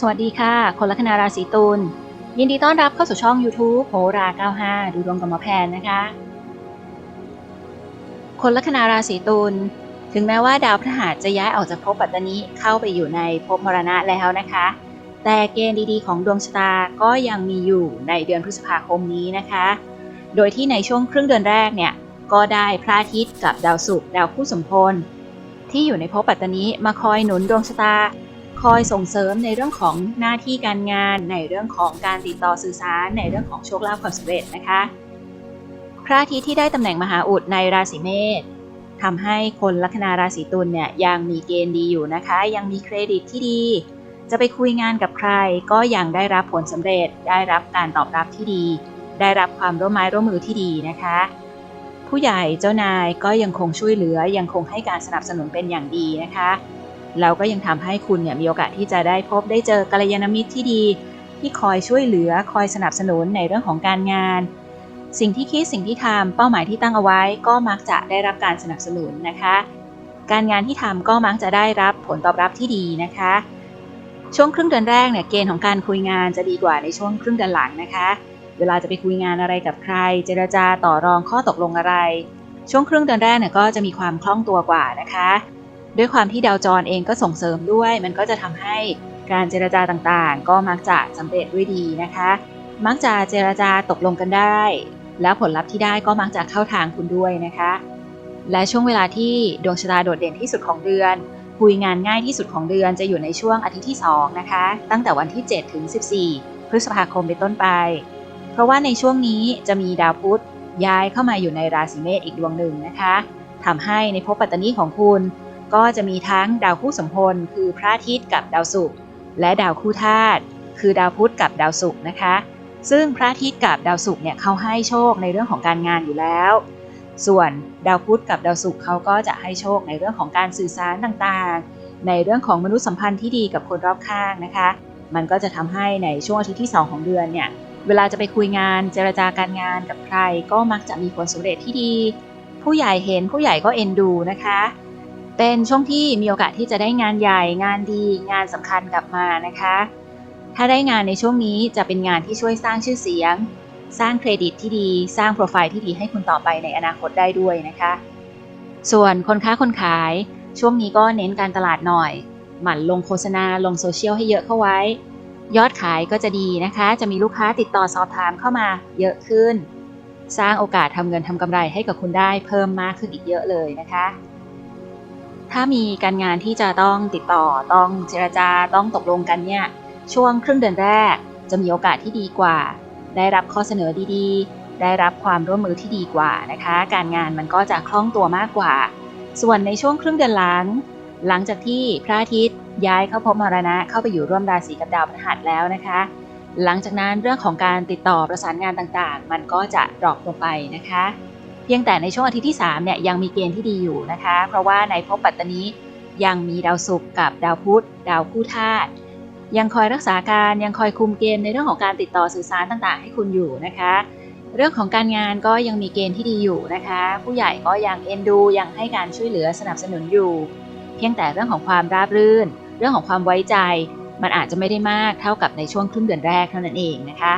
สวัสดีค่ะ คนลัคนาราศีตุล ยินดีต้อนรับเข้าสู่ช่อง YouTube โหรา 95 ดูดวงกับหมอแพนนะคะ คนลัคนาราศีตุล ถึงแม้ว่าดาวพฤหัสจะย้ายออกจากภพปัตตานีเข้าไปอยู่ในภพมรณะแล้วนะคะ แต่เกณฑ์ดีๆ ของดวงชะตาก็ยังมีอยู่ในเดือนพฤษภาคมนี้นะคะ โดยที่ในช่วงครึ่งเดือนแรกเนี่ย ก็ได้พระอาทิตย์กับดาวศุกร์ดาวคู่สมพลที่อยู่ในภพปัตตานีมาคอยหนุนดวงชะตา คอยส่งเสริมในเรื่องของหน้าที่การงาน ในเรื่องของการติดต่อสื่อสาร ในเรื่องของโชคลาภความสำเร็จนะคะ พระอาทิตย์ที่ได้ตำแหน่งมหาอุดในราศีเมษทำให้คนลัคนาราศีตุลเนี่ยยังมีเกณฑ์ดีอยู่นะคะ ยังมีเครดิตที่ดี จะไปคุยงานกับใคร ก็ยังได้รับผลสำเร็จ ได้รับการตอบรับที่ดี ได้รับความร่วมไม้ร่วมมือที่ดีนะคะ ผู้ใหญ่เจ้านายก็ยังคงช่วยเหลือยังคงให้การสนับสนุนเป็นอย่างดีนะคะ แล้วก็ยังทำให้คุณเนี่ยมีโอกาสที่จะได้พบได้เจอกัลยาณมิตรที่ดี ที่คอยช่วยเหลือคอยสนับสนุนในเรื่องของการงาน สิ่งที่คิดสิ่งที่ทำเป้าหมายที่ตั้งเอาไว้ ก็มักจะได้รับการสนับสนุนนะคะ การงานที่ทำก็มักจะได้รับผลตอบรับที่ดีนะคะ ช่วงครึ่งเดือนแรกเนี่ยเกณฑ์ของการคุยงานจะดีกว่าในช่วงครึ่งเดือนหลังนะคะ เวลาจะไปคุยงานอะไรกับใคร เจรจาต่อรองข้อตกลงอะไร ช่วงครึ่งเดือนแรกเนี่ยก็จะมีความคล่องตัวกว่านะคะ ด้วยความที่ดาวจรเองก็ส่งเสริมด้วย มันก็จะทำให้การเจรจาต่างๆ ก็มักจะสำเร็จด้วยดีนะคะ มักจะเจรจาตกลงกันได้ แล้วผลลัพธ์ที่ได้ก็มักจะเข้าทางคุณด้วยนะคะ และช่วงเวลาที่ดวงชะตาโดดเด่นที่สุดของเดือน คุยงานง่ายที่สุดของเดือนจะอยู่ในช่วงอาทิตย์ที่ 2 นะคะ ตั้งแต่วันที่ 7 ถึง 14 พฤษภาคมเป็นต้นไป เพราะว่าในช่วงนี้จะมีดาวพุธย้ายเข้ามาอยู่ในราศีเมษอีกดวงหนึ่งนะคะทำให้ในภพปัตตานีของคุณ ก็จะมีทั้งดาวคู่สมพลคือพระอาทิตย์กับดาวศุกร์และดาวคู่ธาตุคือดาวพุธกับดาวศุกร์นะคะ ซึ่งพระอาทิตย์กับดาวศุกร์เนี่ยเขาให้โชคในเรื่องของการงานอยู่แล้ว ส่วนดาวพุธกับดาวศุกร์เขาก็จะให้โชคในเรื่องของการสื่อสารต่างๆ ในเรื่องของมนุษยสัมพันธ์ที่ดีกับคนรอบข้างนะคะ มันก็จะทำให้ในช่วงอาทิตย์ที่ 2 ของเดือนเนี่ยเวลาจะไปคุยงานเจรจาการงานกับใคร ก็มักจะมีผลสำเร็จที่ดี ผู้ใหญ่เห็นผู้ใหญ่ก็เอ็นดูนะคะ เป็นช่วงที่มีโอกาสที่จะได้งานใหญ่งานดีงานสำคัญกลับมานะคะ ถ้าได้งานในช่วงนี้จะเป็นงานที่ช่วยสร้างชื่อเสียง สร้างเครดิตที่ดี สร้างโปรไฟล์ที่ดีให้คุณต่อไปในอนาคตได้ด้วยนะคะ ส่วนคนค้าคนขาย ช่วงนี้ก็เน้นการตลาดหน่อย หมั่นลงโฆษณาลงโซเชียลให้เยอะเข้าไว้ ยอดขายก็จะดีนะคะ จะมีลูกค้าติดต่อสอบถามเข้ามาเยอะขึ้น สร้างโอกาสทำเงินทำกำไรให้กับคุณได้เพิ่มมากขึ้นอีกเยอะเลยนะคะ ถ้ามีการงานที่จะต้องติดต่อต้องเจรจาต้องตกลงกันเนี่ยช่วงครึ่งเดือนแรกจะมีโอกาสที่ดีกว่า ได้รับข้อเสนอดีๆ ได้รับความร่วมมือที่ดีกว่านะคะ การงานมันก็จะคล่องตัวมากกว่า ส่วนในช่วงครึ่งเดือนหลัง หลังจากที่พระอาทิตย์ย้ายเข้าพบมรณะเข้าไปอยู่ร่วมราศีกับดาวพฤหัสแล้วนะคะ หลังจากนั้นเรื่องของการติดต่อประสานงานต่างๆ มันก็จะดรอปลงไปนะคะ เพียงแต่ในช่วงอาทิตย์ที่3เนี่ยยังมีเกณฑ์ที่ดีอยู่นะคะ เพราะว่าในภพปัตตานียังมีดาวศุกร์กับดาวพุธดาวคู่ธาตุยังคอยรักษาการยังคอยคุมเกมในเรื่องของการติดต่อสื่อสารต่างๆ ให้คุณอยู่นะคะ เรื่องของการงานก็ยังมีเกณฑ์ที่ดีอยู่นะคะ ผู้ใหญ่ก็ยังเอ็นดูยังให้การช่วยเหลือสนับสนุนอยู่ เพียงแต่เรื่องของความราบรื่น เรื่องของความไว้ใจ มันอาจจะไม่ได้มากเท่ากับในช่วงครึ่งเดือนแรกเท่านั้นเองนะคะ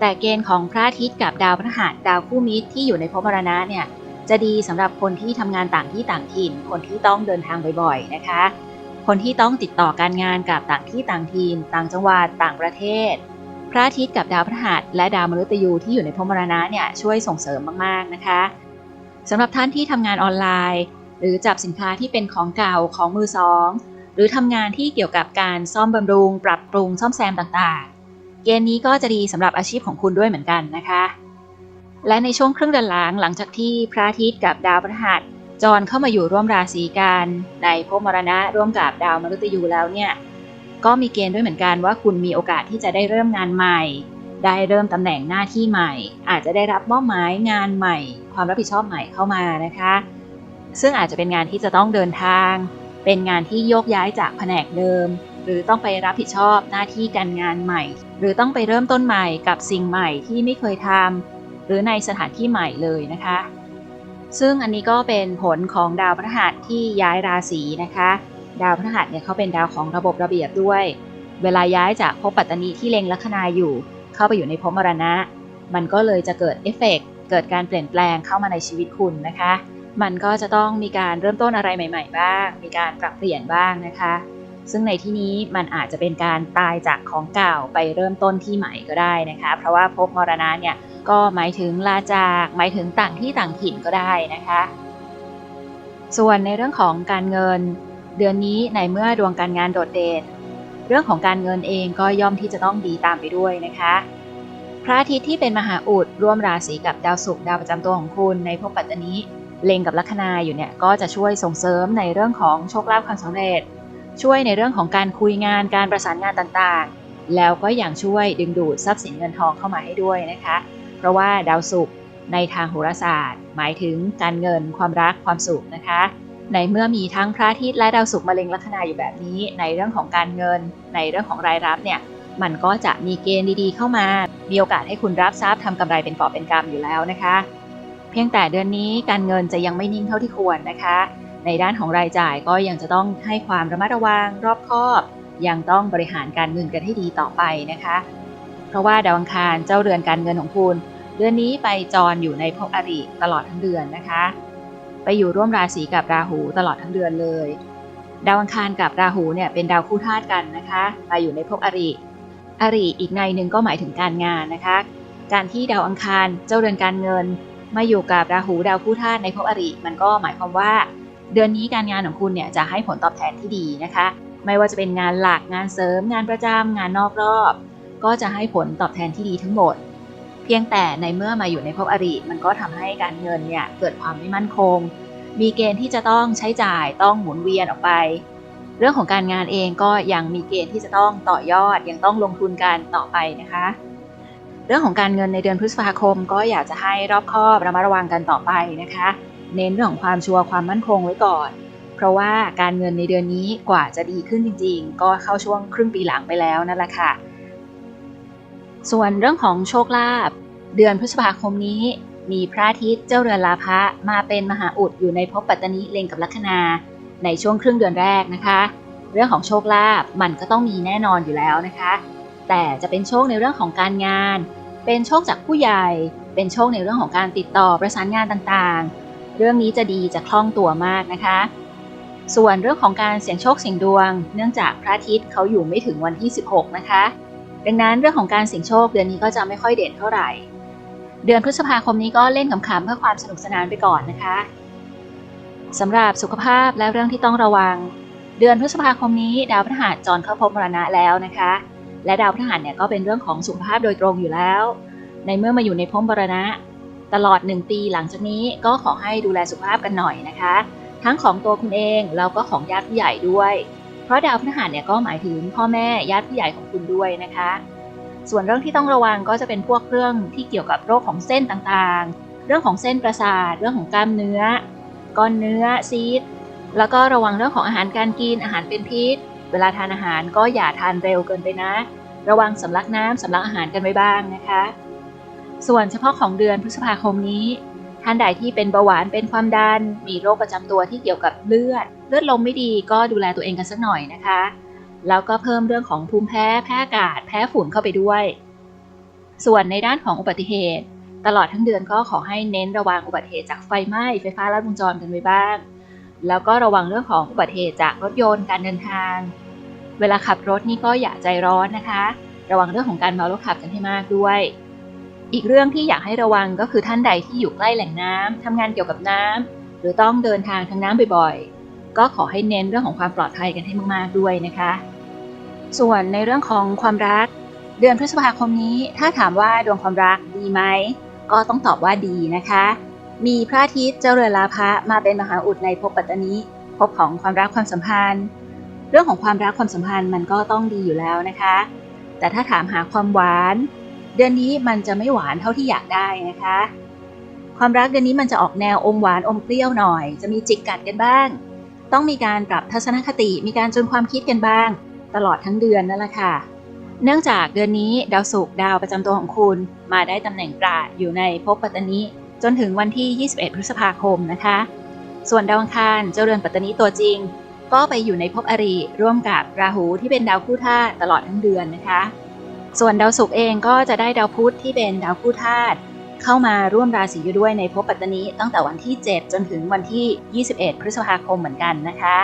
แต่เกณฑ์ของพระอาทิตย์กับดาวพฤหัสดาวคู่มิตรที่อยู่ในภพมรณะเนี่ยจะดีสำหรับคนที่ทำงานต่างที่ต่างถิ่น คนที่ต้องเดินทางบ่อยๆนะคะ คนที่ต้องติดต่อการงานกับต่างที่ต่างถิ่นต่างจังหวัดต่างประเทศ พระอาทิตย์กับดาวพฤหัสและดาวมฤตยูที่อยู่ในภพมรณะเนี่ยช่วยส่งเสริมมากๆนะคะสำหรับท่านที่ทำงานออนไลน์ หรือจับสินค้าที่เป็นของเก่าของมือสอง หรือทำงานที่เกี่ยวกับการซ่อมบำรุง ปรับปรุงซ่อมแซมต่างๆ เกณฑ์นี้ก็จะดีสำหรับอาชีพของคุณด้วยเหมือนกันนะคะ และในช่วงครึ่งเดือนหลังหลังจากที่พระอาทิตย์กับดาวพฤหัสจรเข้ามาอยู่ร่วมราศีกันในภพมรณะร่วมกับดาวมฤตยูแล้วเนี่ยก็มีเกณฑ์ด้วยเหมือนกันว่าคุณมีโอกาสที่จะได้เริ่มงานใหม่ ได้เริ่มตำแหน่งหน้าที่ใหม่ อาจจะได้รับมอบหมายงานใหม่ ความรับผิดชอบใหม่เข้ามานะคะ ซึ่งอาจจะเป็นงานที่จะต้องเดินทาง เป็นงานที่โยกย้ายจากแผนกเดิม หรือต้องไปรับผิดชอบหน้าที่การงานใหม่ หรือต้องไปเริ่มต้นใหม่กับสิ่งใหม่ที่ไม่เคยทำหรือในสถานที่ใหม่เลยนะคะ ซึ่งอันนี้ก็เป็นผลของดาวพฤหัสที่ย้ายราศีนะคะ ดาวพฤหัสเนี่ยเขาเป็นดาวของระบบระเบียบด้วย เวลาย้ายจากภพปัตตนีที่เล็งลัคนาอยู่ เข้าไปอยู่ในภพมรณะ มันก็เลยจะเกิดเอฟเฟกต์เกิดการเปลี่ยนแปลงเข้ามาในชีวิตคุณนะคะ มันก็จะต้องมีการเริ่มต้นอะไรใหม่ ๆ บ้าง มีการปรับเปลี่ยนบ้างนะคะ ซึ่งในที่นี้มันอาจจะเป็นการตายจากของเก่าไปเริ่มต้นที่ใหม่ก็ได้นะคะ เพราะว่าภพมรณะเนี่ยก็หมายถึงลาจากหมายถึงต่างที่ต่างถิ่นก็ได้นะคะ ส่วนในเรื่องของการเงิน เดือนนี้ในเมื่อดวงการงานโดดเด่น เรื่องของการเงินเองก็ย่อมที่จะต้องดีตามไปด้วยนะคะพระอาทิตย์ที่เป็นมหาอุดร่วมราศีกับดาวศุกร์ดาวประจำตัวของคุณในภพปัตตานีเล็งกับลัคนาอยู่เนี่ยก็จะช่วยส่งเสริมในเรื่องของโชคลาภความสำเร็จ ช่วยในเรื่องของการคุยงานการประสานงานต่างๆ แล้วก็อย่างช่วยดึงดูดทรัพย์สินเงินทองเข้ามาให้ด้วยนะคะ เพราะว่าดาวศุกร์ในทางโหราศาสตร์ หมายถึงการเงินความรักความสุขนะคะ ในเมื่อมีทั้งพระอาทิตย์และดาวศุกร์มาเล็งลัคนาอยู่แบบนี้ ในเรื่องของการเงิน ในเรื่องของรายรับเนี่ยมันก็จะมีเกณฑ์ดีๆเข้ามา มีโอกาสให้คุณรับทรัพย์ทำกำไรเป็นกอบเป็นกำอยู่แล้วนะคะ เพียงแต่เดือนนี้การเงินจะยังไม่นิ่งเท่าที่ควรนะคะ ในด้านของรายจ่ายก็ยังจะต้องให้ความระมัดระวังรอบคอบ ยังต้องบริหารการเงินกันให้ดีต่อไปนะคะ เพราะว่าดาวอังคารเจ้าเรือนการเงินของคุณ เดือนนี้ไปจรอยู่ในภพอริตลอดทั้งเดือนนะคะ ไปอยู่ร่วมราศีกับราหูตลอดทั้งเดือนเลย ดาวอังคารกับราหูเนี่ยเป็นดาวคู่ธาตุกันนะคะมาอยู่ในภพอริอริอีกในหนึ่งก็หมายถึงการงานนะคะ การที่ดาวอังคารเจ้าเรือนการเงินมาอยู่กับราหูดาวคู่ธาตุในภพอริมันก็หมายความว่า เดือนนี้การงานของคุณเนี่ยจะให้ผลตอบแทนที่ดีนะคะ ไม่ว่าจะเป็นงานหลักงานเสริม งานประจำงานนอกรอบ ก็จะให้ผลตอบแทนที่ดีทั้งหมด เพียงแต่ในเมื่อมาอยู่ในภพอริมันก็ทำให้การเงินเนี่ยเกิดความไม่มั่นคง มีเกณฑ์ที่จะต้องใช้จ่ายต้องหมุนเวียนออกไป เรื่องของการงานเองก็ยังมีเกณฑ์ที่จะต้องต่อยอดยังต้องลงทุนกันต่อไปนะคะเรื่องของการเงินในเดือนพฤษภาคมก็อยากจะให้รอบคอบระมัดระวังกันต่อไปนะคะ เน้นเรื่องของความชัวร์ความมั่นคงไว้ก่อน เพราะว่าการเงินในเดือนนี้กว่าจะดีขึ้นจริง ๆ ก็เข้าช่วงครึ่งปีหลังไปแล้วนั่นแหละค่ะ ส่วนเรื่องของโชคลาภเดือนพฤษภาคมนี้ มีพระอาทิตย์เจ้าเรือนลาภะมาเป็นมหาอุดอยู่ในภพปัตตานีเล็งกับลัคนาในช่วงครึ่งเดือนแรกนะคะ เรื่องของโชคลาภมันก็ต้องมีแน่นอนอยู่แล้วนะคะ แต่จะเป็นโชคในเรื่องของการงาน เป็นโชคจากผู้ใหญ่ เป็นโชคในเรื่องของการติดต่อประสานงานต่างๆ เรื่องนี้จะดีจะคล่องตัวมากนะคะ ส่วนเรื่องของการเสี่ยงโชคเสี่ยงดวง เนื่องจากพระอาทิตย์เขาอยู่ไม่ถึงวันที่ 16 นะคะ ดังนั้นเรื่องของการเสี่ยงโชคเดือนนี้ก็จะไม่ค่อยเด่นเท่าไหร่ เดือนพฤษภาคมนี้ก็เล่นขำๆเพื่อความสนุกสนานไปก่อนนะคะสำหรับสุขภาพและเรื่องที่ต้องระวัง เดือนพฤษภาคมนี้ ดาวพฤหัสจรเข้าภพมรณะแล้วนะคะ และดาวพฤหัสเนี่ยก็เป็นเรื่องของสุขภาพโดยตรงอยู่แล้ว ในเมื่อมาอยู่ในพมรณะ ตลอด 1 ปีหลังจากนี้ก็ขอให้ดูแลสุขภาพกันหน่อยนะคะ ทั้งของตัวคุณเองแล้วก็ของญาติผู้ใหญ่ด้วย เพราะดาวพฤหัสเนี่ยก็หมายถึงพ่อแม่ญาติผู้ใหญ่ของคุณด้วยนะคะ ส่วนเรื่องที่ต้องระวังก็จะเป็นพวกเรื่องที่เกี่ยวกับโรคของเส้นต่างๆ เรื่องของเส้นประสาท เรื่องของกล้ามเนื้อก้อนเนื้อซีดแล้วก็ระวังเรื่องของอาหารการกินอาหารเป็นพิษ เวลาทานอาหารก็อย่าทานเร็วเกินไปนะ ระวังสำลักน้ำสำลักอาหารกันไว้บ้างนะคะ ส่วนเฉพาะของเดือนพฤษภาคมนี้ ท่านใดที่เป็นเบาหวานเป็นความดัน มีโรคประจำตัวที่เกี่ยวกับเลือด เลือดลมไม่ดีก็ดูแลตัวเองกันสักหน่อยนะคะ แล้วก็เพิ่มเรื่องของภูมิแพ้แพ้อากาศแพ้ฝุ่นเข้าไปด้วย ส่วนในด้านของอุบัติเหตุ ตลอดทั้งเดือนก็ขอให้เน้นระวังอุบัติเหตุจากไฟไหม้ไฟฟ้าลัดวงจรกันไว้บ้าง แล้วก็ระวังเรื่องของอุบัติเหตุจากรถยนต์การเดินทาง เวลาขับรถนี่ก็อย่าใจร้อนนะคะ ระวังเรื่องของการเมารถขับกันให้มากด้วย อีกเรื่องที่อยากให้ระวังก็คือท่านใดที่อยู่ใกล้แหล่งน้ำทำงานเกี่ยวกับน้ำหรือต้องเดินทางทางน้ำบ่อยๆ ก็ขอให้เน้นเรื่องของความปลอดภัยกันให้มากๆด้วยนะคะ ส่วนในเรื่องของความรัก เดือนพฤษภาคมนี้ ถ้าถามว่าดวงความรักดีไหมก็ต้องตอบว่าดีนะคะ มีพระอาทิตย์เจ้าเรือลาภะมาเป็นมหาอุดในภพปัตตานีภพของความรักความสัมพันธ์ เรื่องของความรักความสัมพันธ์มันก็ต้องดีอยู่แล้วนะคะ แต่ถ้าถามหาความหวาน เดือนนี้มันจะไม่หวานเท่าที่อยากได้นะคะ ความรักเดือนนี้มันจะออกแนวอมหวานอมเปรี้ยวหน่อย จะมีจิกกัดกันบ้าง ต้องมีการปรับทัศนคติ มีการจนความคิดกันบ้าง ตลอดทั้งเดือนนั่นแหละค่ะ เนื่องจากเดือนนี้ดาวศุกร์ดาวประจำตัวของคุณ มาได้ตำแหน่งปราดอยู่ในภพปัตตานีจนถึงวันที่ 21 พฤษภาคมนะคะ ส่วนดาวอังคารเจ้าเรือนปัตตานีตัวจริง ก็ไปอยู่ในภพอริร่วมกับราหูที่เป็นดาวคู่ธาตุตลอดทั้งเดือนนะคะ ส่วนดาวศุกร์เองก็จะได้ดาวพุธที่เป็นดาวคู่ธาตุเข้ามาร่วมราศีอยู่ด้วยในภพปัตตานีตั้งแต่วันที่ 7 จนถึงวันที่ 21 พฤษภาคมเหมือนกันนะคะ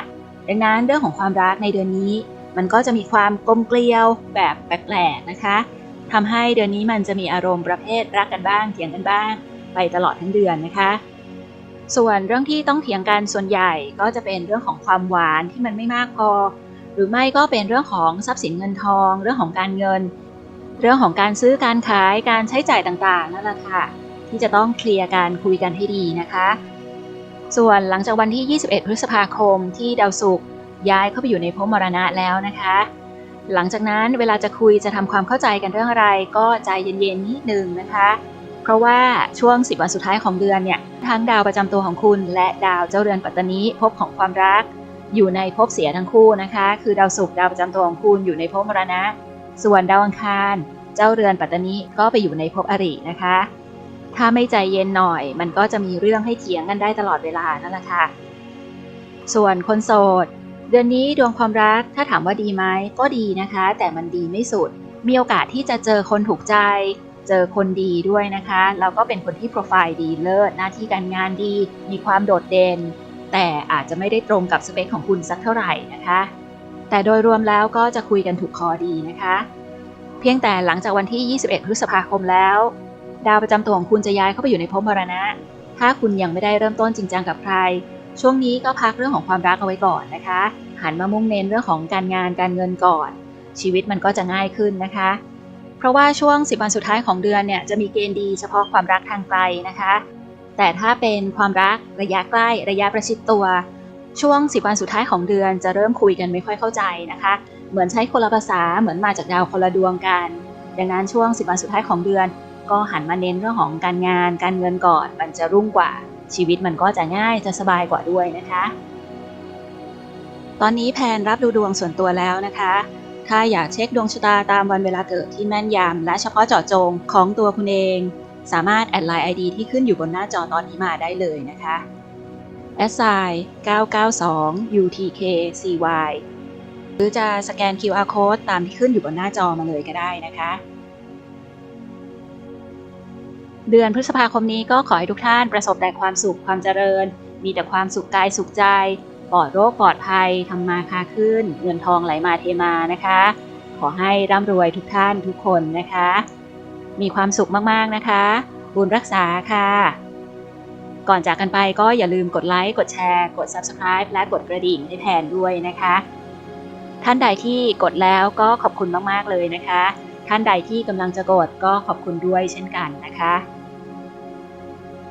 ดังนั้นเรื่องของความรักในเดือนนี้ มันก็จะมีความกลมเกลียวแบบแปลกๆนะคะทำให้เดือนนี้มันจะมีอารมณ์ประเภทรักกันบ้างเถียงกันบ้าง ไปตลอดทั้งเดือนนะคะ ส่วนเรื่องที่ต้องเถียงกันส่วนใหญ่ก็จะเป็นเรื่องของความหวานที่มันไม่มากพอ หรือไม่ก็เป็นเรื่องของทรัพย์สินเงินทอง เรื่องของการเงิน เรื่องของการซื้อการขายการใช้จ่ายต่างๆนั่นแหละค่ะ ที่จะต้องเคลียร์การคุยกันให้ดีนะคะ ส่วนหลังจากวันที่ 21 พฤษภาคมที่ดาวศุกร์ย้ายเข้าไปอยู่ในภพมรณะแล้วนะคะ หลังจากนั้นเวลาจะคุยจะทำความเข้าใจกันเรื่องอะไร ก็ใจเย็นๆนิดนึงนะคะ เพราะว่าช่วง 10 วันสุดท้ายของเดือนเนี่ยทั้งดาวประจำตัวของคุณ และดาวเจ้าเรือนปัตตานีภพของความรัก อยู่ในภพเสียทั้งคู่นะคะ คือดาวศุกร์ดาวประจำตัวของคุณอยู่ในภพมรณะ ส่วนดาวอังคาร เจ้าเรือนปัตตานีก็ไปอยู่ในภพอรินะคะ ถ้าไม่ใจเย็นหน่อย มันก็จะมีเรื่องให้เถียงกันได้ตลอดเวลานั่นแหละค่ะ ส่วนคนโสด เดือนนี้ดวงความรักถ้าถามว่าดีไหมก็ดีนะคะ แต่มันดีไม่สุด มีโอกาสที่จะเจอคนถูกใจ เจอคนดีด้วยนะคะแล้วก็เป็นคนที่โปรไฟล์ดีเลิศหน้าที่การงานดี มีความโดดเด่นแต่อาจจะไม่ได้ตรงกับสเปคของคุณสักเท่าไหร่นะคะ แต่โดยรวมแล้วก็จะคุยกันถูกคอดีนะคะ เพียงแต่หลังจากวันที่ 21 พฤษภาคมแล้ว ดาวประจำตัวของคุณจะย้ายเข้าไปอยู่ในภพมรณะ ถ้าคุณยังไม่ได้เริ่มต้นจริงจังกับใคร ช่วงนี้ก็พักเรื่องของความรักเอาไว้ก่อนนะคะ หันมามุ่งเน้นเรื่องของการงานการเงินก่อน ชีวิตมันก็จะง่ายขึ้นนะคะ เพราะว่าช่วง 10 วันสุดท้ายของเดือนเนี่ยจะมีเกณฑ์ดีเฉพาะความรักทางไกลนะคะ แต่ถ้าเป็นความรักระยะใกล้ระยะประชิดตัว ช่วง 10 วันสุดท้ายของเดือนจะเริ่มคุยกันไม่ค่อยเข้าใจนะคะ เหมือนใช้คนละภาษาเหมือนมาจากดาวคนละดวงกัน ดังนั้นช่วง 10 วันสุดท้ายของเดือน ก็หันมาเน้นเรื่องของการงาน การเงินก่อน มันจะรุ่งกว่า ชีวิตมันก็จะง่ายจะสบายกว่าด้วยนะคะ ตอนนี้แพนรับดูดวงส่วนตัวแล้วนะคะ ถ้าอยากเช็คดวงชะตาตามวันเวลาเกิดที่แม่นยำและเฉพาะเจาะจงของตัวคุณเอง สามารถแอดไลน์ ID ที่ขึ้นอยู่บนหน้าจอตอนนี้มาได้เลยนะคะ s i 992 UTKCY หรือจะสแกน QR code ตามที่ขึ้นอยู่บนหน้าจอมาเลยก็ได้นะคะ เดือนพฤษภาคมนี้ก็ขอให้ทุกท่านประสบแต่ความสุขความเจริญ มีแต่ความสุขกายสุขใจ ปลอดโรคปลอดภัยทำมาค้าขึ้น เงินทองไหลมาเทมานะคะ ขอให้ร่ำรวยทุกท่านทุกคนนะคะ มีความสุขมากๆนะคะ บุญรักษาค่ะ ก่อนจากกันไปก็อย่าลืมกดไลค์กดแชร์ กด Subscribe และกดกระดิ่งให้แทนด้วยนะคะ ท่านใดที่กดแล้วก็ขอบคุณมากๆเลยนะคะ ท่านใดที่กำลังจะกดก็ขอบคุณด้วยเช่นกันนะคะ